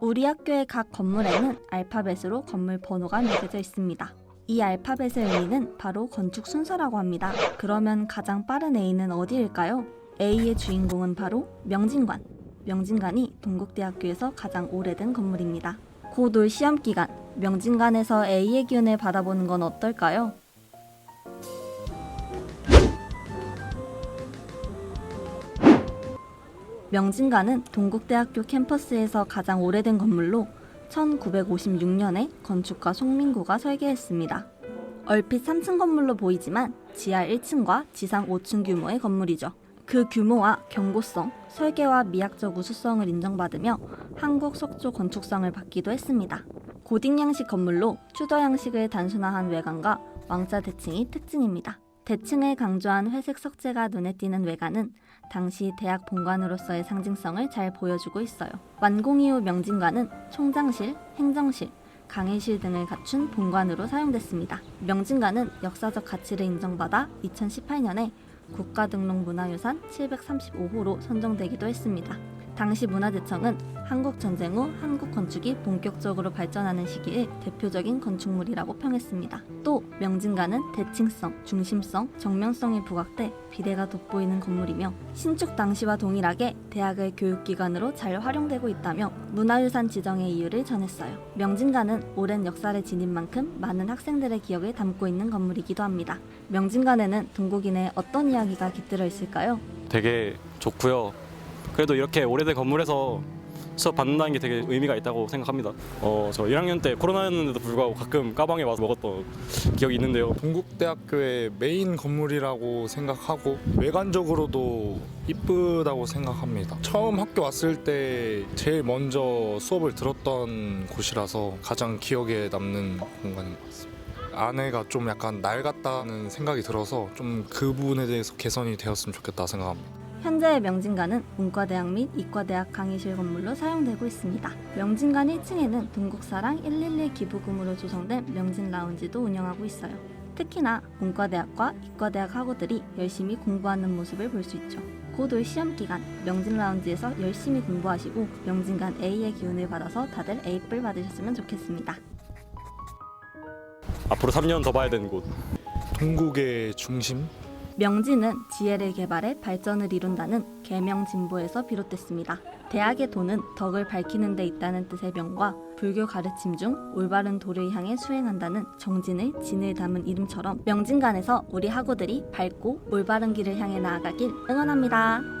우리 학교의 각 건물에는 알파벳으로 건물 번호가 매겨져 있습니다. 이 알파벳의 의미는 바로 건축 순서라고 합니다. 그러면 가장 빠른 A는 어디일까요? A의 주인공은 바로 명진관. 명진관이 동국대학교에서 가장 오래된 건물입니다. 곧올 시험 기간, 명진관에서 A의 기운을 받아보는 건 어떨까요? 명진관은 동국대학교 캠퍼스에서 가장 오래된 건물로 1956년에 건축가 송민구가 설계했습니다. 얼핏 3층 건물로 보이지만 지하 1층과 지상 5층 규모의 건물이죠. 그 규모와 경고성, 설계와 미학적 우수성을 인정받으며 한국 석조 건축상을 받기도 했습니다. 고딕 양식 건물로 튜더 양식을 단순화한 외관과 왕자 대칭이 특징입니다. 대칭을 강조한 회색 석재가 눈에 띄는 외관은 당시 대학 본관으로서의 상징성을 잘 보여주고 있어요. 완공 이후 명진관은 총장실, 행정실, 강의실 등을 갖춘 본관으로 사용됐습니다. 명진관은 역사적 가치를 인정받아 2018년에 국가등록문화유산 735호로 선정되기도 했습니다. 당시 문화재청은 한국 전쟁 후 한국 건축이 본격적으로 발전하는 시기에 대표적인 건축물이라고 평했습니다. 또 명진관은 대칭성, 중심성, 정면성이 부각돼 비례가 돋보이는 건물이며 신축 당시와 동일하게 대학의 교육기관으로 잘 활용되고 있다며 문화유산 지정의 이유를 전했어요. 명진관은 오랜 역사를 지닌 만큼 많은 학생들의 기억을 담고 있는 건물이기도 합니다. 명진관에는 동국인의 어떤 이야기가 깃들어 있을까요? 되게 좋고요. 그래도 이렇게 오래된 건물에서 수업 받는다는 게 되게 의미가 있다고 생각합니다. 어, 저 1학년 때 코로나였는데도 불구하고 가끔 까방에 와서 먹었던 기억이 있는데요. 동국대학교의 메인 건물이라고 생각하고 외관적으로도 이쁘다고 생각합니다. 처음 학교 왔을 때 제일 먼저 수업을 들었던 곳이라서 가장 기억에 남는 공간인 것 같습니다. 안에가 좀 약간 낡았다는 생각이 들어서 좀 그 부분에 대해서 개선이 되었으면 좋겠다 생각합니다. 현재의 명진관은 문과대학 및 이과대학 강의실 건물로 사용되고 있습니다. 명진관 1층에는 동국사랑 111 기부금으로 조성된 명진 라운지도 운영하고 있어요. 특히나 문과대학과 이과대학 학우들이 열심히 공부하는 모습을 볼 수 있죠. 곧올 시험 기간 명진 라운지에서 열심히 공부하시고 명진관 A의 기운을 받아서 다들 A뿔 받으셨으면 좋겠습니다. 앞으로 3년 더 봐야 되는 곳. 동국의 중심 명진은 지혜를 개발해 발전을 이룬다는 계명 진보에서 비롯됐습니다. 대학의 도는 덕을 밝히는 데 있다는 뜻의 명과 불교 가르침 중 올바른 도를 향해 수행한다는 정진을 진을 담은 이름처럼 명진관에서 우리 학우들이 밝고 올바른 길을 향해 나아가길 응원합니다.